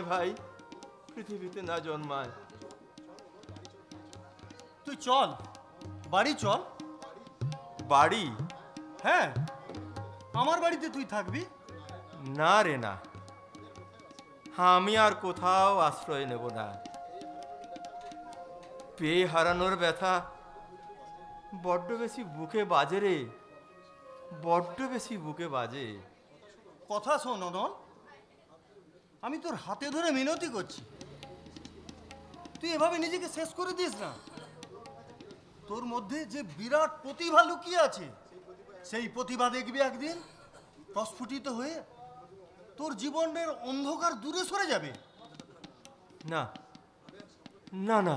ভাই পৃথিবীতে না জন্মায়। তুই চল বাড়ি চল। বাড়ি? হ্যাঁ আমার বাড়িতে তুই থাকবি? না রে না। আমি আর কোথাও আশ্রয় নেব না। পেয়ে হারানোর ব্যথা। বড্ড বেশি বুকে বাজে রে। বড্ড বেশি বুকে বাজে। কথা শোন অনল আমি তোর হাতে ধরে মিনতি করছি। তুই এভাবে নিজেকে শেষ করে দিস না। তোর মধ্যে যে বিরাট প্রতিভা লুকিয়ে আছে, সেই প্রতিভা দেখবি একদিন, প্রস্ফুটিত হয়ে তোর জীবনের অন্ধকার দূরে সরে যাবে। না না না।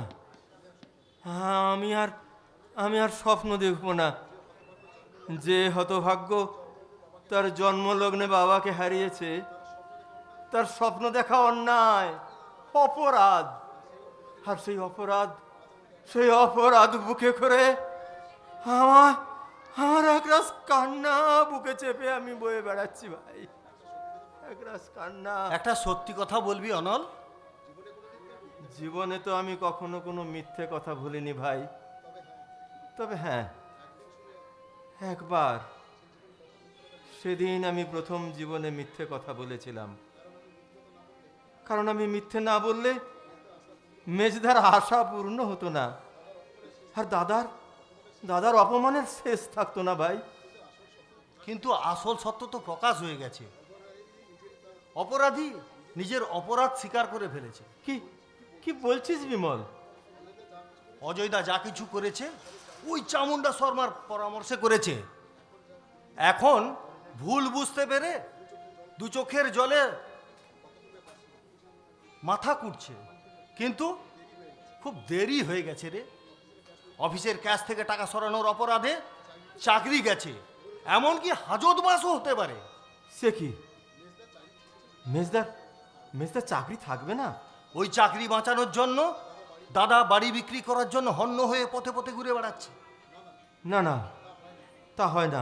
আমি আর আমি আর স্বপ্ন দেখব না। যে হতভাগ্য তার জন্মলগ্নে বাবাকে হারিয়েছে তার স্বপ্ন দেখা অন্যায় অপরাধ। আর সেই অপরাধ সেই অপরাধ বুকে করে আমার আমার একরাশ কান্না বুকে চেপে আমি বয়ে বেড়াচ্ছি ভাই। একরাশ কান্না। একটা সত্যি কথা বলবি অনল? জীবনে তো আমি কখনো কোনো মিথ্যে কথা ভুলিনি ভাই। তবে হ্যাঁ একবার সেদিন আমি প্রথম জীবনে মিথ্যে কথা বলেছিলাম। কারণ আমি মিথ্যে না বললে মেজদার আশা পূর্ণ হতো না। আর দাদার দাদার অপমানের শেষ থাকতো না ভাই। কিন্তু আসল সত্য তো প্রকাশ হয়ে গেছে। অপরাধী নিজের অপরাধ স্বীকার করে ফেলেছে। কি কি বলছিস বিমল? অজয়দা যা কিছু করেছে, ওই চামুন্ডা শর্মার পরামর্শে করেছে। এখন ভুল বুঝতে পেরে দু চোখের জলে মাথা কুটছে কিন্তু খুব দেরি হয়ে গেছে রে। অফিসের ক্যাশ থেকে টাকা সরানোর অপরাধে চাকরি গেছে। এমনকি হাজত মাসও হতে পারে। সে কি? মেজদার মেজদার চাকরি থাকবে না? ওই চাকরি বাঁচানোর জন্য দাদা বাড়ি বিক্রি করার জন্য হন্য হয়ে পথে পথে ঘুরে বেড়াচ্ছে। না না তা হয় না।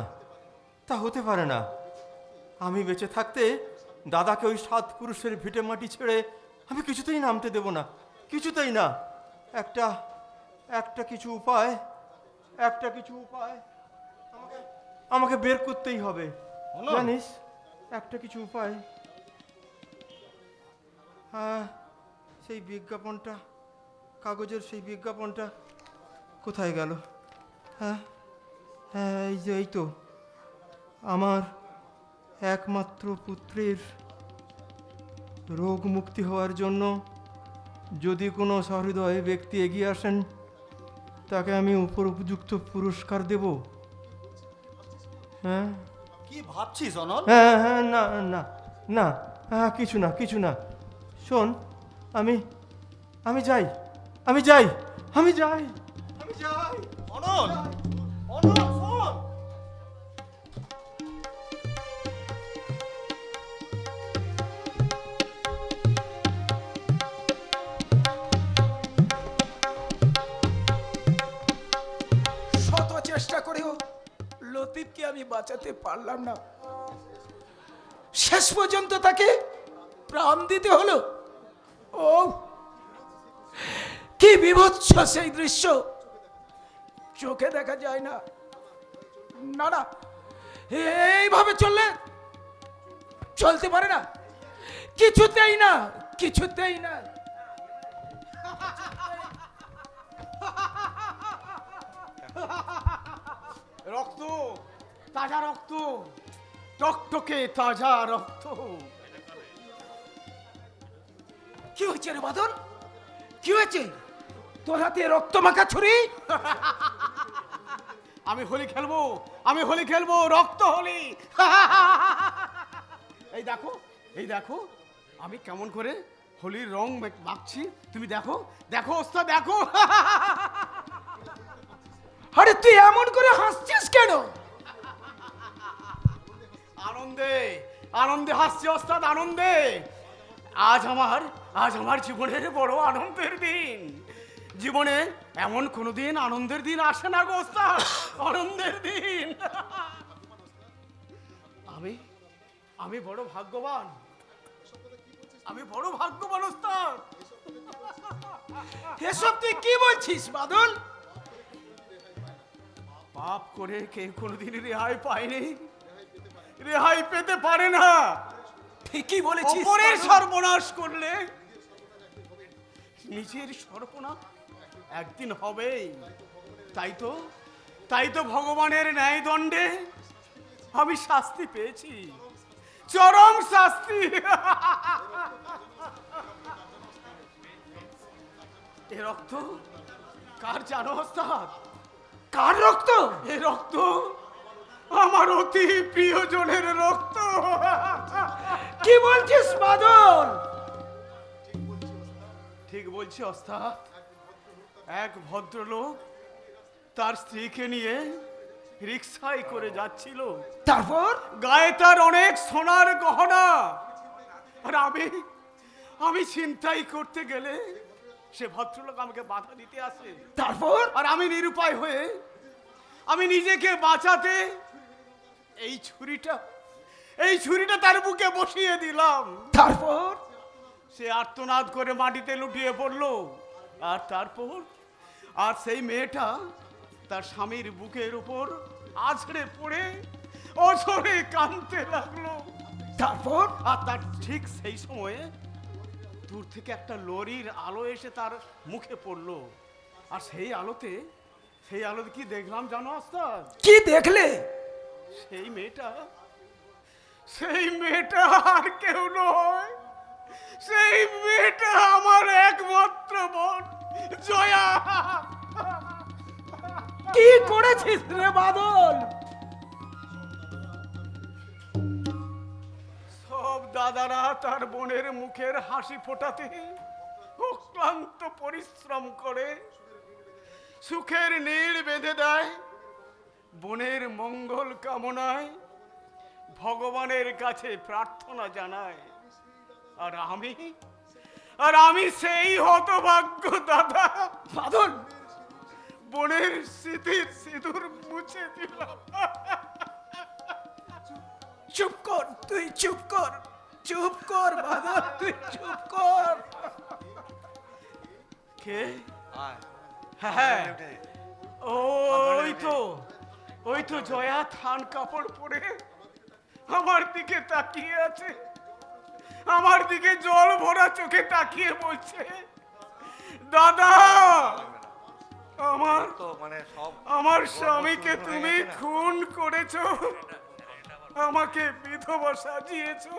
তা হতে পারে না। আমি বেঁচে থাকতে দাদাকে ওই সাত পুরুষের ভিটে মাটি ছেড়ে আমি কিছুতেই নামতে দেব না কিছুতেই না। একটা একটা কিছু উপায় একটা কিছু উপায় আমাকে আমাকে বের করতেই হবে? জানিস একটা কিছু উপায়। হ্যাঁ সেই বিজ্ঞাপনটা কাগজের সেই বিজ্ঞাপনটা কোথায় গেল? হ্যাঁ হ্যাঁ এই যে এই তো। আমার একমাত্র পুত্রের রোগ মুক্তি হওয়ার জন্য যদি কোনো সহৃদয় ব্যক্তি এগিয়ে আসেন তাকে আমি উপর উপযুক্ত পুরস্কার দেব। হ্যাঁ? কি ভাবছিস অনল? হ্যাঁ হ্যাঁ না না না হ্যাঁ কিছু না কিছু না। শোন আমি আমি যাই আমি যাই আমি যাই আমি যাই। অনল অনল। করেও লতিফকে আমি বাঁচাতে পারলাম না। শেষ পর্যন্ত তাকে প্রাণ দিতে হলো। ও, কি বিভৎস সেই দৃশ্য। চোখে দেখা যায় না। না না, এইভাবে চললে চলতে পারে না। কিছুতেই না কিছুতেই না। রক্ত তাজা রক্ত টকটকে তাজা রক্ত। কি হয়েছে রে বাদল? কি হয়েছে? তোর হাতে রক্ত মাখা ছুরি? আমি হোলি খেলব আমি হোলি খেলব রক্ত হোলি। এই দেখো এই দেখো আমি কেমন করে হোলির রং মাখ- মাখছি তুমি দেখো দেখো ওস্তাদ দেখো। আরে তুই এমন করে হাসছিস কেন? আনন্দে আনন্দে হাসছি ওস্তাদ আনন্দে। আজ আমার আজ আমার জীবনের বড় আনন্দের দিন। জীবনে এমন কোনো দিন আনন্দের দিন আসে না গো ওস্তাদ আনন্দের দিন। আমি আমি বড় ভাগ্যবান। আমি বড় ভাগ্যবান ওস্তাদ। এসব তুই কি বলছিস বাদল? পাপ করে কেউ কোনোদিন রেহাই পায়নি। রেহাই পেতে পারে না। ঠিকই বলেছি অপরের সর্বনাশ করলে নিজের সর্বনাশ একদিন হবেই। তাই তো তাই তো ভগবানের ন্যায় দণ্ডে আমি শাস্তি পেয়েছি। চরম শাস্তি। এ রক্ত কার জানো ওস্তাদ? কার রক্ত? এ রক্ত আমার অতি প্রিয়জনের রক্ত। কি বলছিস বাদল ঠিক বলছি ওস্তাদ এক ভদ্রলোক তার স্ত্রীকে নিয়ে রিক্সায় করে যাচ্ছিল। তারপর? গায়ে তার অনেক সোনার গহনা। আর আমি আমি চিন্তাই করতে গেলে সে ভদ্রলোক আমাকে বাধা দিতে আসে। তারপর? আর আমি নিরুপায় হয়ে আমি নিজেকে বাঁচাতে এই ছুরিটা এই ছুরিটা তার বুকে বসিয়ে দিলাম। তারপর? সে আর্তনাদ করে মাটিতে লুটিয়ে পড়ল। আর তারপর? আর সেই মেয়েটা তার স্বামীর বুকের উপর আছড়ে পড়ে অঝরে কাঁদতে লাগল। তারপর? আর তার ঠিক সেই সময়ে দূর থেকে একটা লরির আলো এসে তার মুখে পড়ল। আর সেই আলোতে সেই আলোতে কি দেখলাম জানো আস্তাদ কি দেখলে? সেই মেয়েটা সেই মেয়েটা আর কেউ নয়। সেই মেয়েটা আমার একমাত্র বোন জয়া। কি করেছিস রে বাদল? দাদারা তার বোনের মুখের হাসি ফোটাতে অক্লান্ত পরিশ্রম করে। সুখের নীড় বেঁধে দেয়, বোনের মঙ্গল কামনায় ভগবানের কাছে প্রার্থনা জানায়। আর আমি আর আমি সেই হতভাগ্য দাদা বাদল বোনের স্মৃতির সিঁদুর মুছে দিলাম। চুপ কর, তুই চুপ কর। চুপ কর বাদল তুই চুপ কর। কে? হ্যাঁ। ওই তো ওই তো জয়া থান কাপড় পরে আমার দিকে তাকিয়ে আছে। আমার দিকে জল ভরা চোখে তাকিয়ে বলছে দাদা আমার তো মানে সব আমার স্বামীকে তুমি খুন করেছ। আমাকে বিধবা সাজিয়েছো।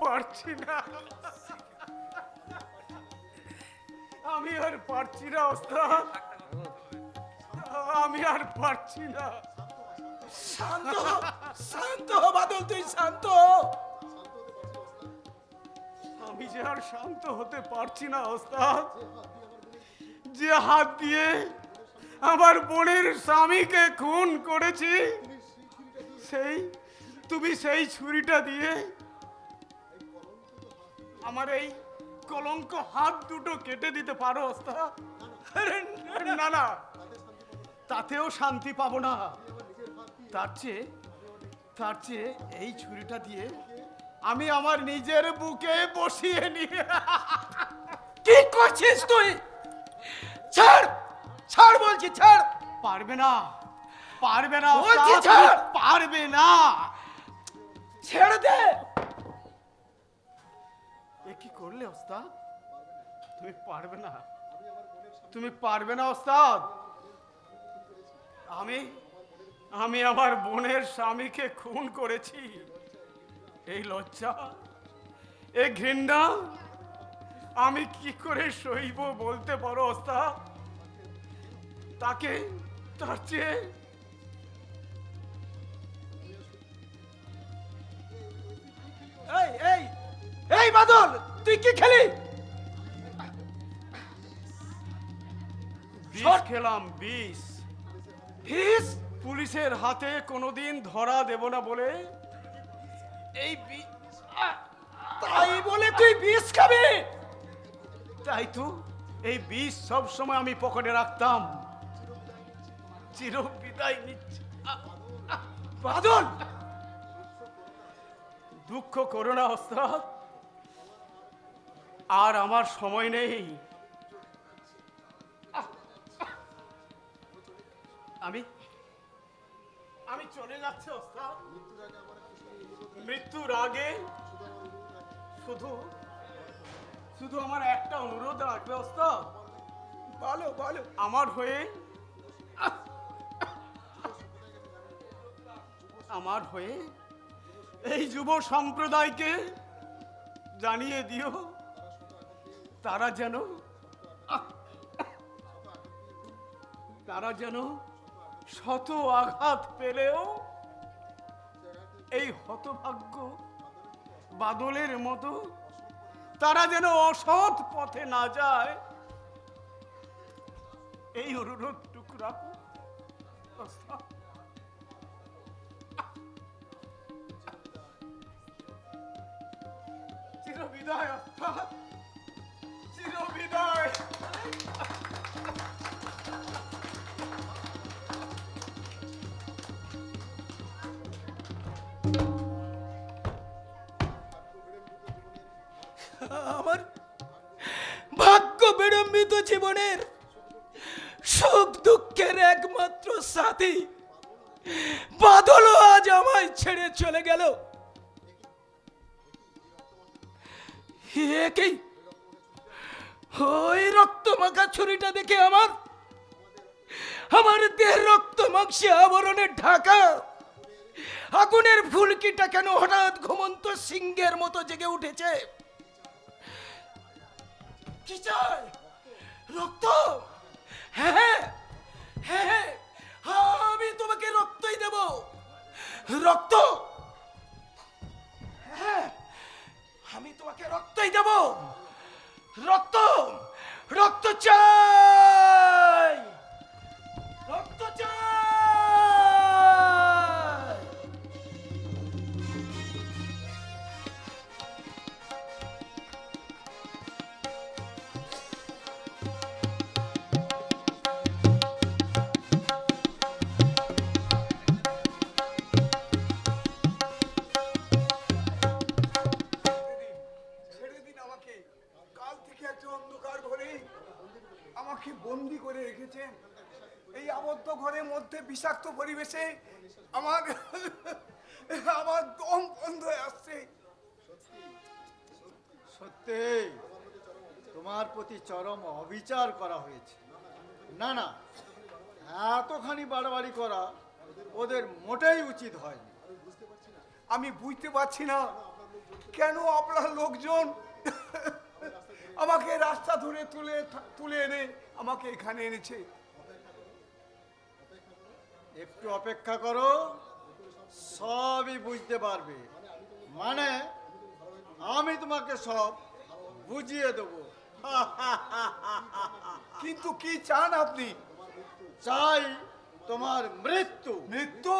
পারছি না। আমি আর পারছি না ওস্তাদ। আমি আর পারছি না। শান্ত শান্ত বাদল তুই শান্ত আমি যে আর শান্ত হতে পারছি না ওস্তাদ। যে হাত দিয়ে আমার বোনের স্বামীকে খুন করেছি সেই তুমি সেই ছুরিটা দিয়ে আমার এই কলঙ্ক হাত দুটো কেটে দিতে পারো ওস্তাদ। না না। তাতেও শান্তি পাবো না। তার চেয়ে তার চেয়ে এই ছুরিটা দিয়ে আমি আমার নিজের বুকে বসিয়ে নিয়ে কি করছিস তুই? ছাড়! ছাড় বলছি ছাড়! পারবে না। পারবে না। পারবে না। ছেড়ে দে! এ কি করলে ওস্তাদ? তুমি পারবে না। তুমি পারবে না ওস্তাদ। আমি আমি আমার বোনের স্বামীকে খুন করেছি। এই লজ্জা। এই ঘৃণা। আমি কি করে সইব বলতে পারো ওস্তাদ? তাকে তার চেয়ে বাদল তুই কি খেলি? বিষ খেলাম বিষ। পুলিশের হাতে কোনোদিন ধরা দেব না বলে। এই তাই বলে তুই বিষ খাবি? তাই তো এই বিষ সব সময় আমি পকেটে রাখতাম। চির বিদায় নিচ্ছি। বাদল! দুঃখ করো না ওস্তাদ। আর আমার সময় নেই। আমি আমি চলে যাচ্ছি ওস্তাদ। মৃত্যুর আগে শুধু শুধু আমার একটা অনুরোধ রাখবে ওস্তাদ। বলো বলো আমার হয়ে আমার হয়ে এই যুব সম্প্রদায়কে জানিয়ে দিও। তারা যেন তারা যেন শত আঘাত পেলেও এই হতভাগ্য বাদলের মতো তারা যেন অসৎ পথে না যায় এই অনুরোধটুকু রাখো ওস্তাদ। চিরবিদায় ওস্তাদ চিরবিদায় আমার ভাগ্য বিড়ম্বিত জীবনের সুখ দুঃখের একমাত্র সাথী। বাদল আজ আমায় ছেড়ে চলে গেল। একই ওই রক্ত মাখা ছুরিটা দেখে আমার আমার দেহের রক্ত মাংসে আবরণে ঢাকা। আগুনের ফুলকিটা কেন হঠাৎ ঘুমন্ত সিংহের মতো জেগে উঠেছে? কি রক্ত? হ্যাঁ হ্যাঁ হ্যাঁ হ্যাঁ আমি তোমাকে রক্তই দেব। রক্ত? হ্যাঁ আমি তোমাকে রক্তই দেব। রক্ত রক্ত চাই! রক্ত চাই! বিষাক্ত পরিবেশে আমার আমার দম বন্ধ হয়ে আসছে। সত্যি তোমার প্রতি চরম অবিচার করা হয়েছে। না না এতখানি বাড়াবাড়ি করা ওদের মোটেই উচিত হয়নি। আমি বুঝতে পারছি না কেন আপনার লোকজন আমাকে রাস্তা ধরে তুলে তুলে এনে আমাকে এখানে এনেছে। একটু অপেক্ষা করো সবই বুঝতে পারবে। মানে আমি তোমাকে সব বুঝিয়ে দেবো। কিন্তু কি চান আপনি? চাই তোমার মৃত্যু। মৃত্যু?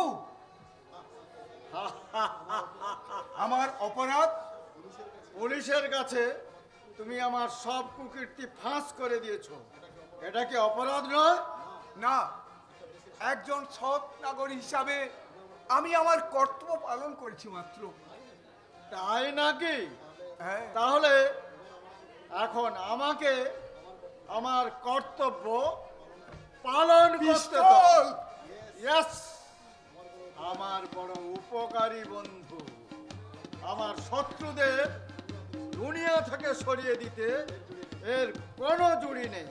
আমার অপরাধ? পুলিশের কাছে তুমি আমার সব কুকীর্তি ফাঁস করে দিয়েছ। এটা কি অপরাধ নয়? না। একজন সৎ নাগরিক হিসাবে আমি আমার কর্তব্য পালন করেছি মাত্র। তাই নাকি? হ্যাঁ। তাহলে এখন আমাকে আমার কর্তব্য পালন করতে পিস্তল! আমার বড় উপকারী বন্ধু আমার শত্রুদের দুনিয়া থেকে সরিয়ে দিতে এর কোনো জুড়ি নেই।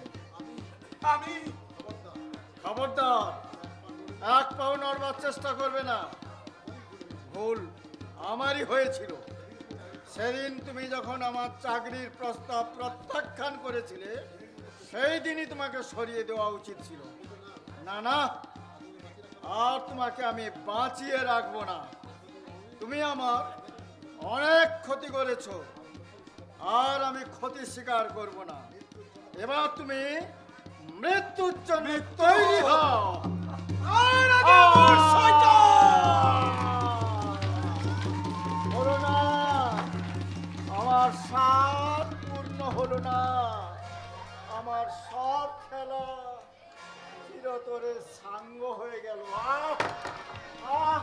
আমি খবরদার। এক পাও নড়বার চেষ্টা করবে না। ভুল আমারই হয়েছিল। সেদিন তুমি যখন আমার চাকরির প্রস্তাব প্রত্যাখ্যান করেছিলে সেই দিনই তোমাকে সরিয়ে দেওয়া উচিত ছিল। না না আর তোমাকে আমি বাঁচিয়ে রাখব না। তুমি আমার অনেক ক্ষতি করেছ আর আমি ক্ষতি স্বীকার করব না। এবার তুমি মৃত্যুর জন্য তৈরি হও। আমার পূর্ণ হলো না, আমার সব খেলা চিরতরে সাঙ্গ হয়ে গেল। আহ!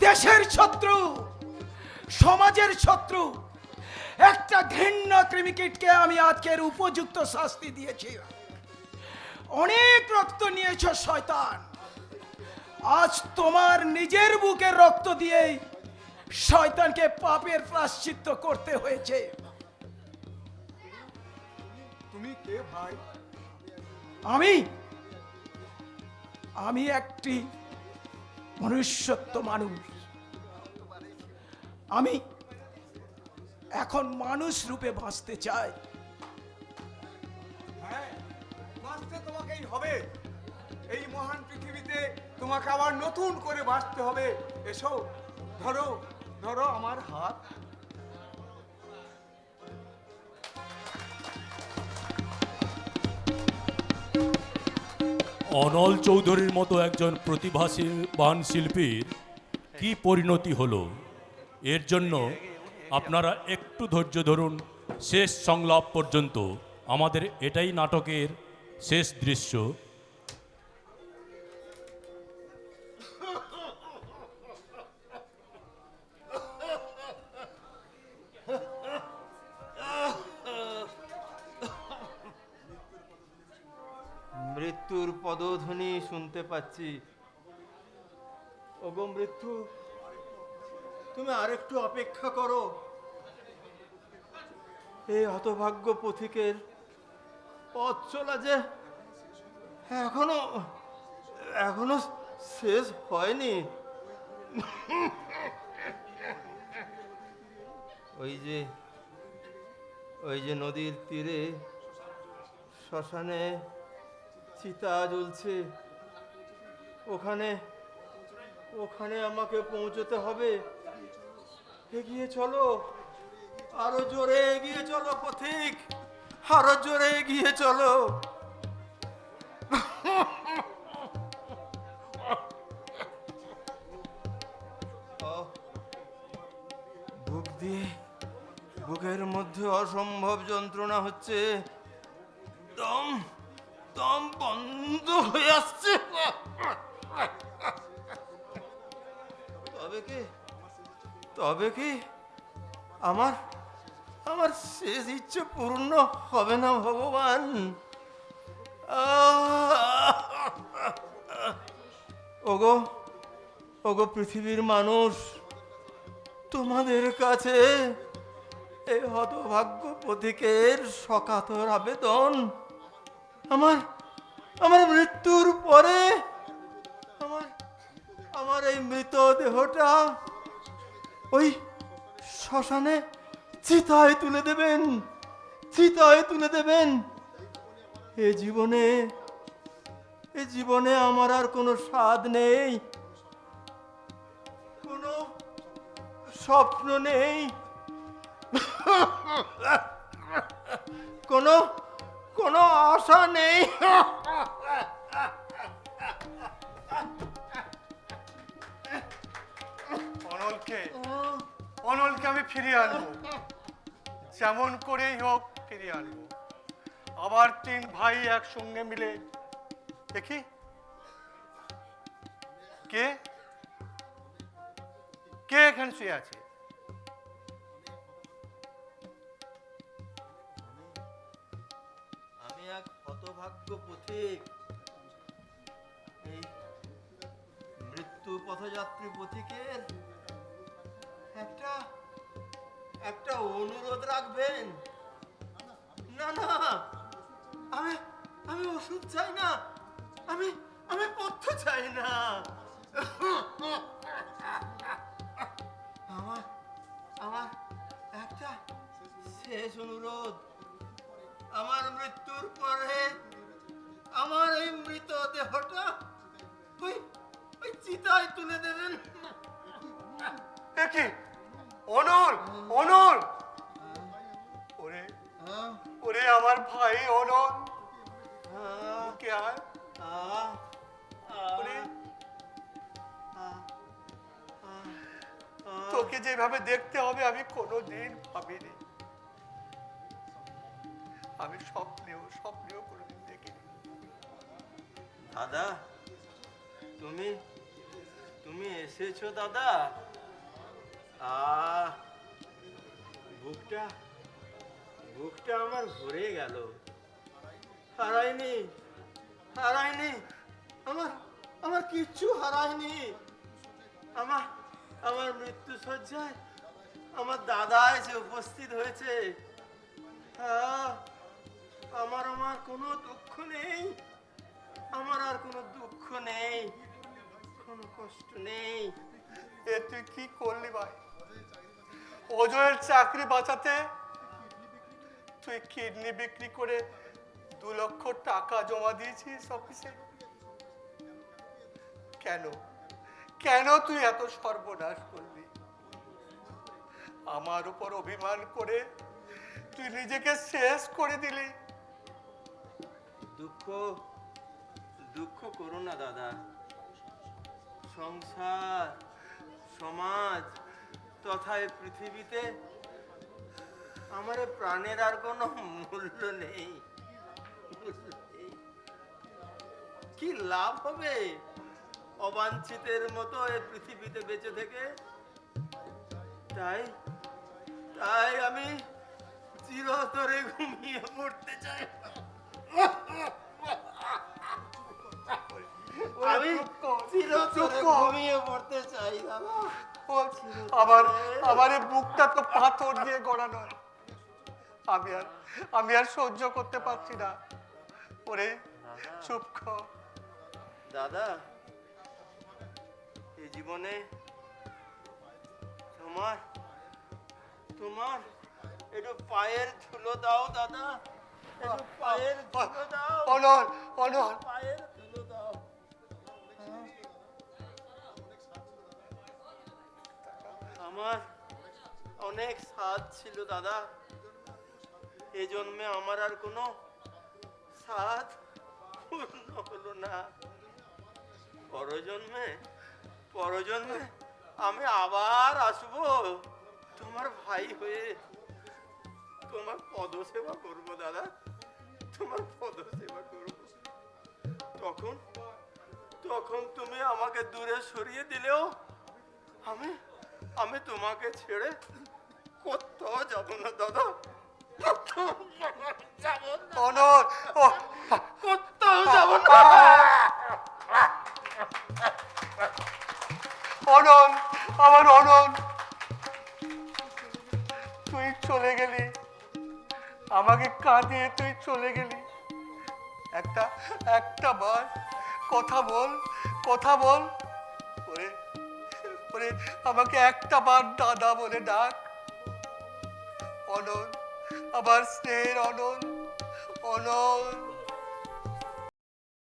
দেশের শত্রু, সমাজের শত্রু একটা ঘৃণ্য ক্রিমিকিটকে আমি আজকের উপযুক্ত শাস্তি দিয়েছি। অনেক রক্ত নিয়েছ শয়তান। আজ তোমার নিজের বুকে রক্ত দিয়েই শয়তানকে পাপের প্রাশ্চিত্য করতে হয়েছে। তুমি কে ভাই? আমি? আমি একটি মনুষ্যত্ব মানুষ। আমি এখন মানুষ রূপে বাঁচতে চাই হ্যাঁ বাঁচতে তোমাকেই হবে। এই মহান পৃথিবীতে তোমাকে আবার নতুন করে বাঁচতে হবে। এসো ধরো ধরো আমার হাত। অনল চৌধুরীর মতো একজন প্রতিভাশীলবান শিল্পীর কি পরিণতি হলো? এর জন্য আপনারা একটু ধৈর্য ধরুন, শেষ সংলাপ পর্যন্ত। আমাদের এটাই নাটকের শেষ দৃশ্য। মৃত্যুর পদধ্বনি শুনতে পাচ্ছি। ওগো মৃত্যু তুমি আরেকটু অপেক্ষা করো। এই হতভাগ্য পথিকের পথ চলা যে এখনও এখনও শেষ হয়নি। ওই যে ওই যে নদীর তীরে শ্মশানে চিতা জ্বলছে। ওখানে ওখানে আমাকে পৌঁছতে হবে। এগিয়ে চলো। আরও জোরে এগিয়ে চলো পথিক। আরও জোরে এগিয়ে চলো। বুক দিয়ে বুকের মধ্যে অসম্ভব যন্ত্রণা হচ্ছে। দম দম বন্ধ হয়ে আসছে। তবে কি? তবে কি আমার আমার শেষ ইচ্ছে পূর্ণ হবে না ভগবান! ওগো ওগো পৃথিবীর মানুষ, তোমাদের কাছে এই হতভাগ্য প্রতীকের সকাতর আবেদন আমার আমার মৃত্যুর পরে আমার আমার এই মৃত দেহটা ওই শ্মশানে চিতায় তুলে দেবেন, চিতায় তুলে দেবেন। এ জীবনে এ জীবনে আমার আর কোনো স্বাদ নেই, কোনো স্বপ্ন নেই। কোনো কোনো আশা নেই। অনলকে অনলকে আমি ফিরিয়ে আনব। যেমন করেই হোক ফিরিয়ে আনব। আবার তিন ভাই একসঙ্গে মিলে। দেখি। কে? কে এখানে শুয়ে আছে? মৃত্যু পথযাত্রী পথিকের একটা একটা অনুরোধ রাখবেন। না না, আমি আমি ওষুধ চাই না। আমি আমি পথ্য চাই না। আমার আমার একটা শেষ অনুরোধ। আমার মৃত্যুর পরে আমার এই মৃত দেহটা ওই ওই চিতায় তুলে দেবেন। দেখি অনল অনল। ওরে ওরে আমার ভাই অনল। কে আয়। তোকে যেভাবে দেখতে হবে, আমি কোনোদিন ভাবিনি। আমি স্বপ্নেও স্বপ্নেও কোনোদিন দেখিনি। দাদা, তুমি তুমি এসেছ দাদা? আহ, বুকটা বুকটা আমার ভরে গেল। হারায়নি হারায়নি, আমার আমার কিচ্ছু হারায়নি। আমার আমার মৃত্যু সজ্জায় আমার দাদা এসে উপস্থিত হয়েছে। আমার আমার কোনো দুঃখ নেই। আমার আর কোনো দুঃখ নেই, কোনো কষ্ট নেই। এ তুই কি করলি ভাই? অজয়ের চাকরি বাঁচাতে তুই কিডনি বিক্রি করে দু লক্ষ টাকা জমা দিয়েছিস অফিসে? কেন? কেন তুই এত সর্বনাশ করলি? আমার উপর অভিমান করে তুই নিজেকে শেষ করে দিলি। দুঃখ দুঃখ করো না, দাদা। সংসার তথা এই পৃথিবীতে আমার প্রাণের আর কোনো মূল্য নেই। কি লাভ হবে? অবাঞ্ছিতের মতো এই পৃথিবীতে বেঁচে থেকে। তাই তাই আমি চিরতরে ঘুমিয়ে পড়তে চাই। আমি চিরতরে ঘুমিয়ে পড়তে চাই দাদা। আমার আমার বুকটা তো পাথর দিয়ে গড়া নয়। আমি আর আমি আর সহ্য করতে পারছি না। ওরে চুপ দাদা এই জীবনে তোমার তোমার একটু পায়ের ধুলো দাও দাদা। একটু পায়ের ধুলো দাও। অনল অনল পায়ের অনেক স্বাদ ছিল দাদা। এ জন্মে আমার আর কোনো স্বাদ পূর্ণ হলো না। পরজন্মে পরজন্মে আমি আবার আসব। তোমার ভাই হয়ে তোমার পদসেবা করব দাদা। তোমার পদসেবা করব। তখন তখন তুমি আমাকে দূরে সরিয়ে দিলেও আমি আমি তোমাকে ছেড়ে কোথাও যাব না দাদা কোথাও যাব না অনল ও কোথাও যাব না অনল আমার অনল তুই চলে গেলি। আমাকে কাঁদিয়ে তুই চলে গেলি। একটা একটা বার কথা বল কথা বল। ওরে ওরে আমাকে একটা বার দাদা বলে ডাক। অনল আমার স্নেহের অনল অনল